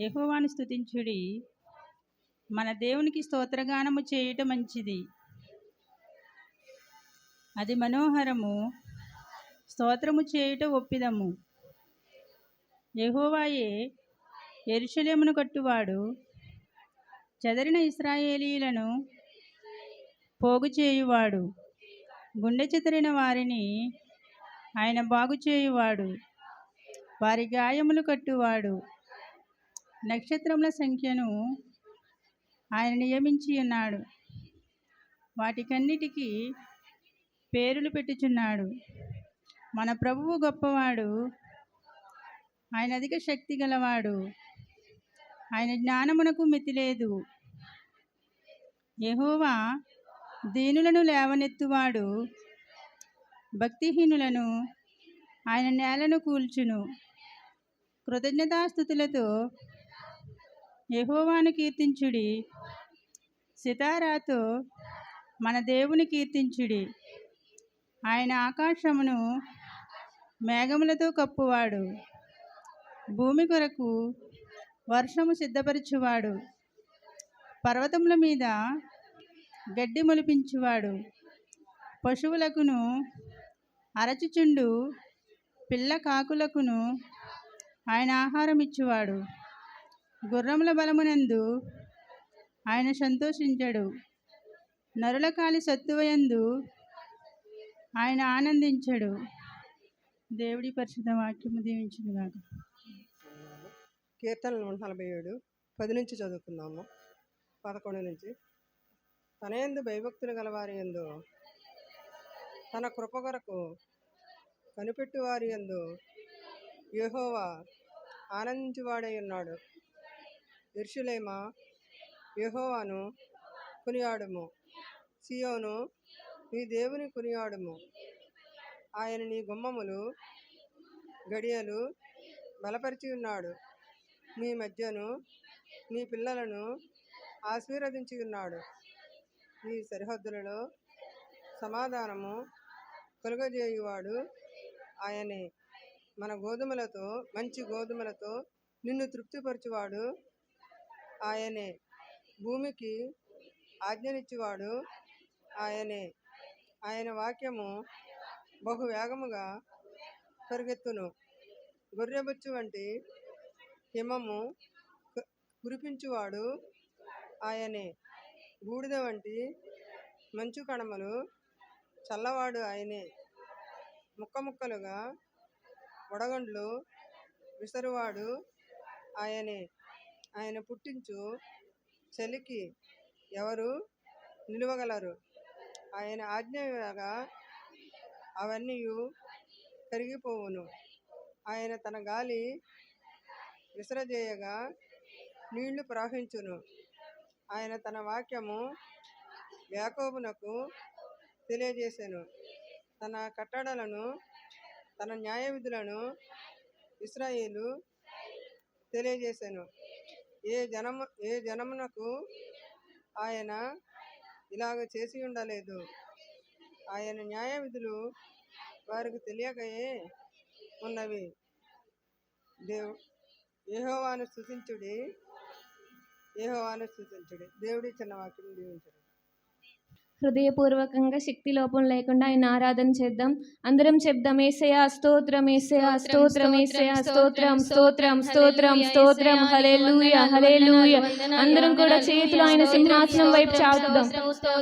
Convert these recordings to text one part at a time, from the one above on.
యహోవాను స్తుతించుడి. మన దేవునికి స్తోత్రగానము చేయటం మంచిది. అది మనోహరము స్తోత్రము చేయుట ఒప్పిదము. యహోవాయే ఎరుషలేమును కట్టువాడు. చెదరిన ఇస్రాయేలీలను పోగు చేయువాడు. గుండె చెదరిన వారిని ఆయన బాగు చేయువాడు. వారి గాయములు కట్టువాడు. నక్షత్రముల సంఖ్యను ఆయన నియమించి ఉన్నాడు. వాటికన్నిటికీ పేరులు పెట్టుచున్నాడు. మన ప్రభువు గొప్పవాడు. ఆయన అధిక శక్తి గలవాడు. ఆయన జ్ఞానమునకు మితిలేదు. యహోవా దీనులను లేవనెత్తువాడు. భక్తిహీనులను ఆయన నేలను కూల్చును. కృతజ్ఞతాస్థుతులతో యహోవాను కీర్తించుడి. సితారాతో మన దేవుని కీర్తించుడి. ఆయన ఆకాశమును మేఘములతో కప్పువాడు. భూమి కొరకు వర్షము సిద్ధపరచువాడు. పర్వతముల మీద గడ్డి మొలిపించువాడు. పశువులకును అరచుచుండు పిల్ల కాకులకును ఆయన ఆహారం ఇచ్చువాడు గుర్రముల బలమునందు ఆయన సంతోషించడు. నరుల కాలి సత్తువయందు ఆయన ఆనందించడు. దేవుడి పరిశుద్ధ వాక్యము దీవించింది కాక కీర్తనలు నూట నలభై ఏడు పది నుంచి చదువుకుందాము. పదకొండు నుంచి. తన ఎందు భయభక్తులు గలవారి ఎందు తన కృప కొరకు కనిపెట్టు వారి ఎందు యహోవా ఆనందించువాడై ఉన్నాడు. ఎర్షులేమా యహోవాను కొనియాడుము. సియోను నీ దేవుని కొనియాడుము. ఆయన నీ గుమ్మములు గడియలు బలపరిచి ఉన్నాడు. మీ మధ్యను నీ పిల్లలను ఆశీర్వదించి ఉన్నాడు. నీ సరిహద్దులలో సమాధానము కలుగజేయువాడు ఆయనే. మన గోధుమలతో మంచి గోధుమలతో నిన్ను తృప్తిపరచువాడు ఆయనే. భూమికి ఆజ్ఞనిచ్చువాడు ఆయనే. ఆయన వాక్యము బహు వేగముగా పరిగెత్తును. గొర్రెబొచ్చు వంటి హిమము కురిపించువాడు ఆయనే. బూడిద వంటి మంచు కణమలు చల్లవాడు ఆయనే. ముక్క ముక్కలుగా వడగండ్లు విసరువాడు ఆయనే. ఆయన పుట్టించు చలికి ఎవరు నిలువగలరు? ఆయన ఆజ్ఞగా అవన్నీ కరిగిపోవును. ఆయన తన గాలి విసరజేయగా నీళ్ళు ప్రవహించును. ఆయన తన వాక్యము యాకోబునకు తెలియజేసెను. తన కట్టడలను తన న్యాయ విధులను ఇస్రాయేలు తెలియజేసెను. ఏ జనము ఏ జనమునకు ఆయన ఇలాగ చేసి ఉండలేదు. ఆయన న్యాయ విధులు వారికి తెలియకయే ఉన్నవి. దేవు ఏహోవాను స్థుతించుడి ఏహోవాను స్థుతించుడి దేవుడి చిన్న వాక్యం దీవించుడి. హృదయపూర్వకంగా శక్తి లోపం లేకుండా ఆయన ఆరాధన చేద్దాం అందరం చెప్దాం ఏసయా స్తోత్రం ఏసయా స్తోత్రం ఏసయా స్తోత్రం స్తోత్రం స్తోత్రం స్తోత్రం హల్లెలూయా హల్లెలూయా అందరం కూడా చేతులు ఆయన సింహాసనం వైపు చాపుదాం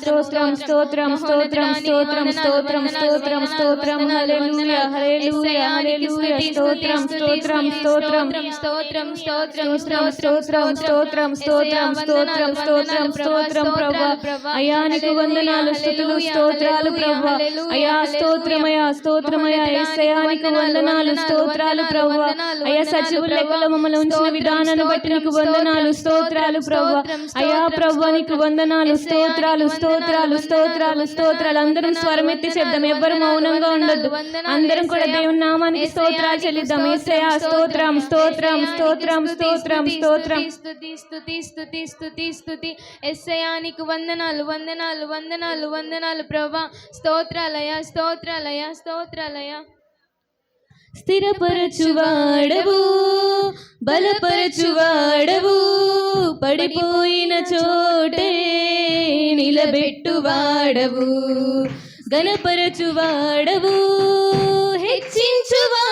స్తోత్రం స్తోత్రం స్తోత్రం స్తోత్రం స్తోత్రం స్తోత్రం స్తోత్రం హల్లెలూయా హల్లెలూయా హల్లెలూయా స్తోత్రం స్తోత్రం స్తోత్రం స్తోత్రం స్తోత్రం స్తోత్రం స్తోత్రం స్తోత్రం స్తోత్రం స్తోత్రం స్తోత్రం ప్రభా అయా నీకు వందనాలు స్థుతులు స్తోత్రాలు ప్రభా. అయా స్తోత్రమయా స్తోత్రమయా యేసయ్యా నీకు వందనాలు స్తోత్రాలు ప్రభా. అయా సచివుల లెక్కలో మమ్మల్ని ఉంచిన విధానాన్ని బట్టి నీకు వందనాలు స్తోత్రాలు ప్రభా. అయా ప్రభా నీకు వందనాలు స్తోత్రాలు స్తోత్రాలు స్తోత్రాలు స్తోత్రాలు. అందరం స్వరమెత్తి చెప్దాం ఎవ్వరు మౌనంగా ఉండొద్దు. అందరం కూడా దేవుని నామానికి స్తోత్రాలు చెల్లిద్దాం. యేసయ్యా స్తోత్రం స్తోత్రం స్తోత్రం స్తోత్రం స్తోత్రం స్తుతి స్తుతి స్తుతి స్తుతి స్తుతి ఎస్సయానికి వందనాలు వందనాలు వందనాలు వందనాలు వందనాలు ప్రభా. స్తోత్రాలయ స్తోత్రాలయ స్తోత్రాలయ. స్థిరపరచువాడవు బలపరచువాడవు పడిపోయిన చోటే నిలబెట్టువాడవు గణపరచువాడవు హెచ్చించువా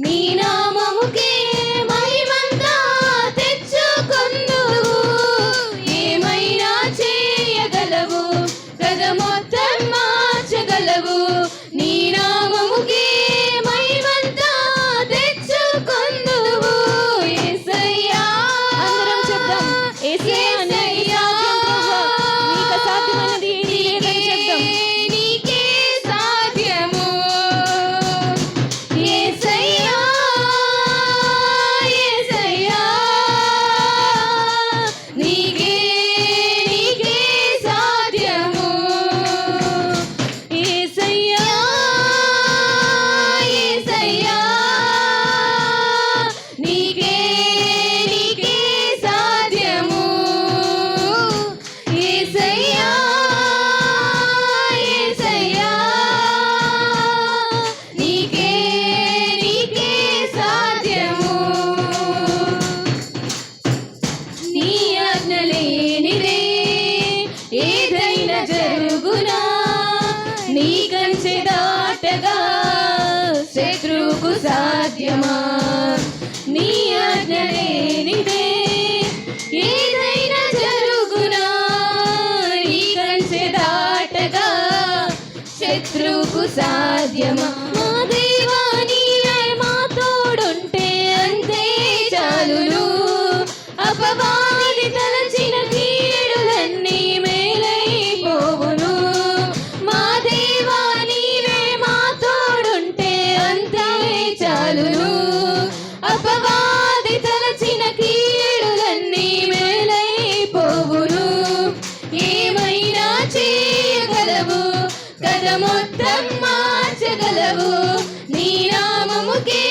ನೀನೋ సాధ్యమా? లోకమొత్తం మార్చగలవు నీ నామముకే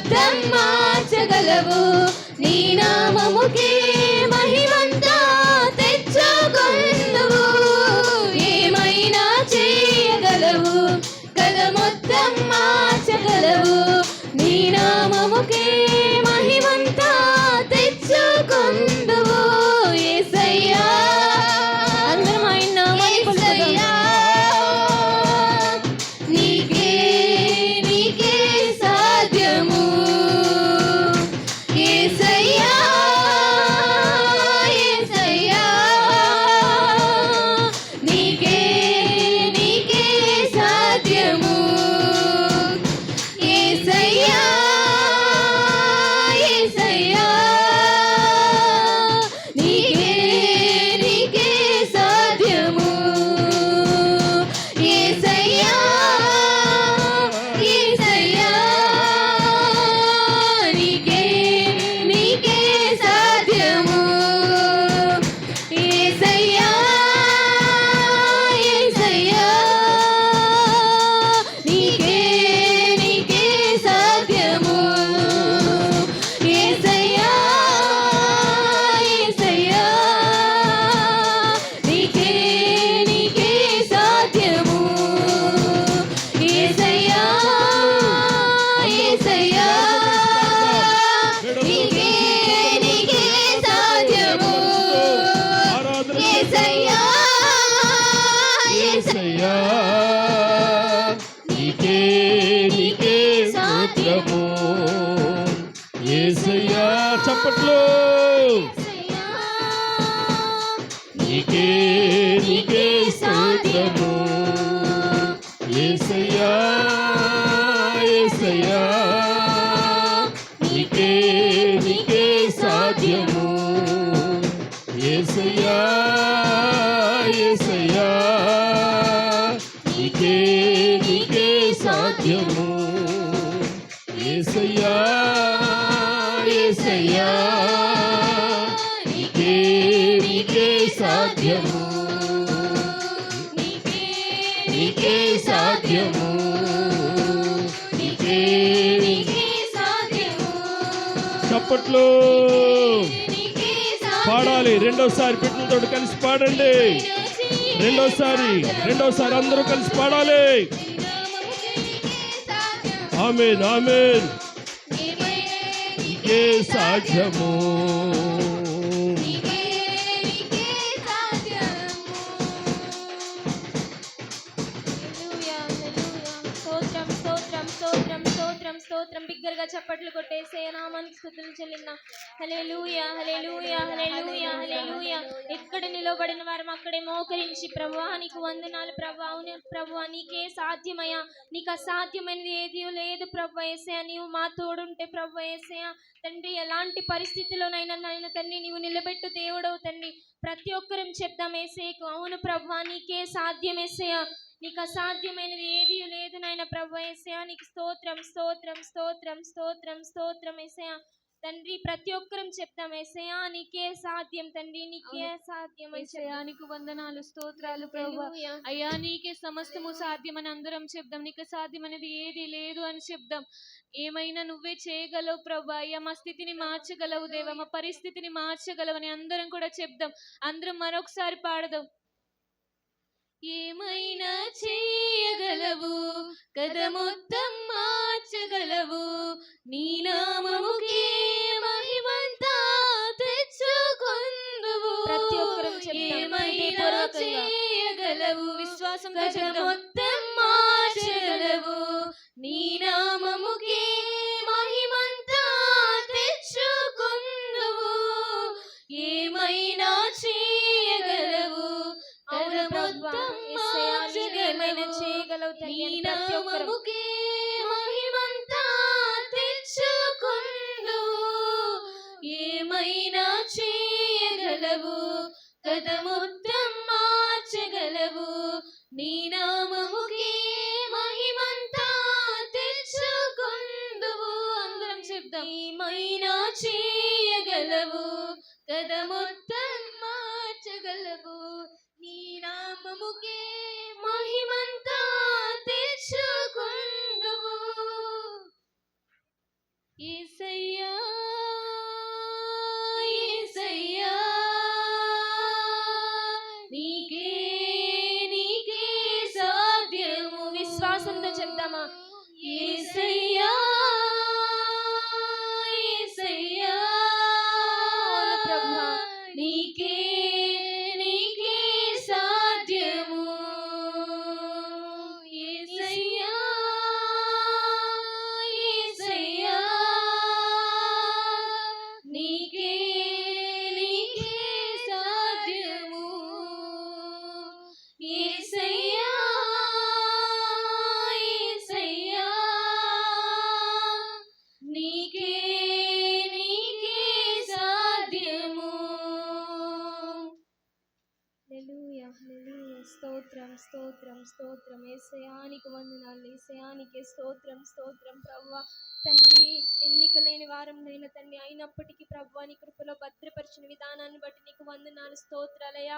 యుద్ధం మార్చగలవు. నీ నామముకే యేసయ్యా యేసయ్యా పాడాలి రెండోసారి బిడ్డలతో కలిసి పాడండి. రెండోసారి రెండోసారి అందరూ కలిసి పాడాలి. Amen amen. నీకే సాధ్యము. స్తోత్రం స్తోత్రం స్తోత్రం బిగ్గరగా చప్పట్లు కొట్టేసే నామానికి స్థుతులు చెల్లిన హల్లెలూయా హల్లెలూయా హల్లెలూయా హల్లెలూయా. ఎక్కడ నిలబడిన వారం అక్కడే మోకరించి ప్రభా నీకు వందనాలు ప్రభా అవును ప్రభు నీకే సాధ్యమయ్యా. నీకు అసాధ్యమైనది ఏది లేదు ప్రభా ఏసయా నీవు మా తోడుంటే ప్రభా ఏసయా తండ్రి ఎలాంటి పరిస్థితిలోనైనా నాయన తండ్రి నీవు నిలబెట్టు దేవుడవు తండ్రి ప్రతి ఒక్కరం చెప్దాం ఏసేకు అవును ప్రభా నీకే సాధ్యం ఏసయా నీకు అసాధ్యమైనది ఏది లేదు నాయన ప్రభు ఏసయా నీకు స్తోత్రం స్తోత్రం స్తోత్రం స్తోత్రం స్తోత్రం ఏసయా తండ్రి ప్రతి ఒక్కరం చెప్తాం ఏసయా నీకే సాధ్యం తండ్రి నీకే సాధ్యం అని చెప్తాం. ఏసయానికి వందనాలు స్తోత్రాలు ప్రభు. అయ్యా నీకే సమస్తము సాధ్యమని అందరం చెప్దాం. నీకు సాధ్యమనేది ఏది లేదు అని చెప్దాం. ఏమైనా నువ్వే చేయగలవు ప్రభు. అయ్యా మా స్థితిని మార్చగలవు దేవా. మా పరిస్థితిని మార్చగలవని అందరం కూడా చెప్దాం. అందరం మరొకసారి పాడదాం. ఏమైనా చేయగలవు? కథ మొత్తం మార్చగలవు. నీ నామముకే మహిమంతా తెచ్చుకొందువు. ఏమైనా. చేయగలవు? విశ్వాసంగా కథ మొత్తం నామముకే మహిమంతా తెచ్చుకొందువు ఏమైనా చేయగలవు? కథ Islam. Islam. స్తోత్రం స్తోత్రం. ఏసయానికి వందనాలు ఏసయానికి స్తోత్రం స్తోత్రం ప్రవ్వ. తండ్రి ఎన్నికలేని వారంనైనా తండ్రి అయినప్పటికీ ప్రభు నీ కృపలో భద్రపరిచిన విధానాన్ని బట్టి నీకు వందనాలు స్తోత్రాలయ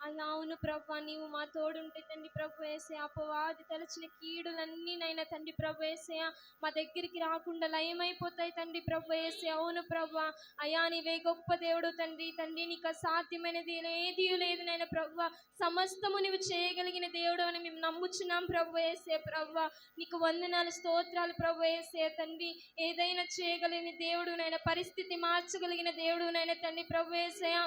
అలా అవును ప్రభు నీవు మా తోడుంటే తండ్రి ప్రభు వేసే అపవాది తలచిన కీడులన్నీ నైనా తండ్రి ప్రభు వేసే మా దగ్గరికి రాకుండా లయమైపోతాయి తండ్రి ప్రభు వేసే అవును ప్రభు అయా నీవే గొప్ప దేవుడు తండ్రి. తండ్రి నీకు అసాధ్యమైనది ఏది లేదు నాయన ప్రభు. సమస్తము నువ్వు చేయగలిగిన దేవుడు అని మేము నమ్ముచున్నాం ప్రభు వేసే ప్రభు. నీకు వందనాలు స్తోత్రాలు ప్రభు వేసే తండ్రి. ఏదైనా చేయగలిగిన దేవుడు నైనా పరిస్థితి మార్చగలిగిన దేవుడు నైనా తండ్రి ప్రభు వేసయా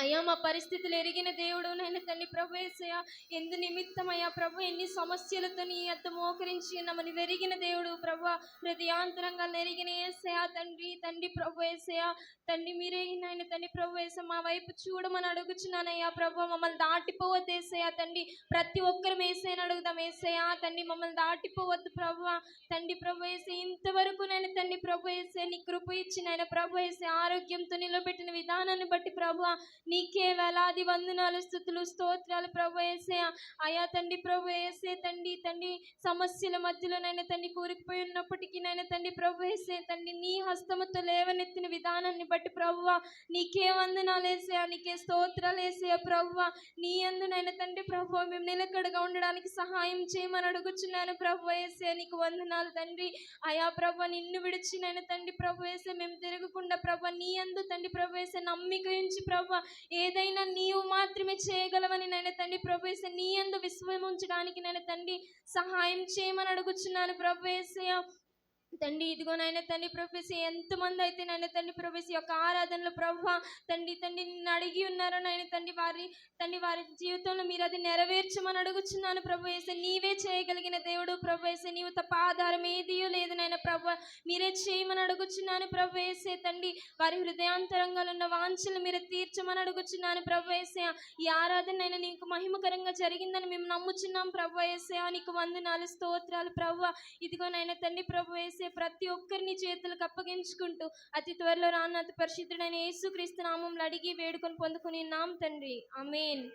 అయ్యా మా పరిస్థితులు ఎరిగిన దేవుడు నైనా తల్లి ప్రభు ఏసయ్యా. ఎందు నిమిత్తం అయ్యా ప్రభు ఎన్ని సమస్యలతో నీ అత్త మోకరించి నమ్మని వెరిగిన దేవుడు ప్రభు. హృదయాంతరంగా నెరిగిన ఏసయా తండ్రి తండ్రి ప్రభు ఏసయా తండ్రి మీరే నాయన తండ్రి ప్రభు ఏస మా వైపు చూడమని అడుగుచున్నానయ్యా ప్రభు. మమ్మల్ని దాటిపోవద్దు ఏసయ్యా తండ్రి. ప్రతి ఒక్కరం ఏసైనా అడుగుదాం ఏసయ్యా తండ్రి. మమ్మల్ని దాటిపోవద్దు ప్రభు. తండ్రి ప్రభు వేసే ఇంతవరకు నేను తండ్రి ప్రభు వేసే నీ కృప ఇచ్చి ఆయన ప్రభు వేసే ఆరోగ్యంతో నిలబెట్టిన విధానాన్ని బట్టి ప్రభు నీకే వేలాది వందనాలు స్థుతులు స్తోత్రాలు ప్రభు వేసే అయా తండ్రి ప్రభు వేసే తండ్రి తండ్రి సమస్యల మధ్యలో నైనా తండ్రి కూరుకుపోయి ఉన్నప్పటికీ నైనా తండ్రి ప్రభు వేసే తండ్రి నీ హస్తముతో లేవనెత్తిన విధానాన్ని బట్టి ప్రభువ నీకే వందనాలు వేసే నీకే స్తోత్రాలు వేసే ప్రభువ. నీ అందునైనా తండ్రి ప్రభు మేము నిలకడగా ఉండడానికి సహాయం చేయమని అడుగుచున్నాను ప్రభు వేసే నీకు వందనాలు తండ్రి. అయా ప్రభు నిన్ను విడిచినైనా తండ్రి ప్రభు వేసే మేము తిరగకుండా ప్రభు నీ అందు తండ్రి ప్రభు వేసే నమ్మిక ఉంచి ప్రభు ఏదైనా నీవు మాత్రమే చేయగలవని నేను తండ్రి ప్రభేశ నీ ఎందు విశ్వమించడానికి నేను తండ్రి సహాయం చేయమని అడుగుచున్నాను. ప్రభేశ తండ్రి ఇదిగో నాయన తండ్రి ప్రొఫెసి ఎంతమంది అయితే నాయన తండ్రి ప్రొఫెసి యొక్క ఆరాధనలు ప్రభు తండ్రి తండ్రి నిన్ను అడిగి ఉన్నారో నాయన తండ్రి వారి తండ్రి వారి జీవితంలో మీరు అది నెరవేర్చమని అడుగుచున్నాను ప్రభు వేసే నీవే చేయగలిగిన దేవుడు ప్రభు వేసే నీవు తప్ప ఆధారం ఏదియో లేదు నాయన ప్రభు మీరే చేయమని అడుగుచున్నాను ప్రభు వేసే తండ్రి వారి హృదయాంతరంగాలు ఉన్న వాంఛలు మీరు తీర్చమని అడుగుచున్నాను ప్రభు వేసే ఈ ఆరాధన అయినా నీకు మహిమకరంగా జరిగిందని మేము నమ్ముచున్నాం ప్రభు వేసే నీకు వందనాలు స్తోత్రాలు ప్రభు నాయన తండ్రి ప్రభు వేసే ప్రతి ఒక్కరిని చేతులకు అప్పగించుకుంటూ అతి త్వరలో రాన్న అతి పరిశుద్ధుడైన యేసుక్రీస్తు నామంలో అడిగి వేడుకొని పొందుకుని నాం తండ్రి. అమేన్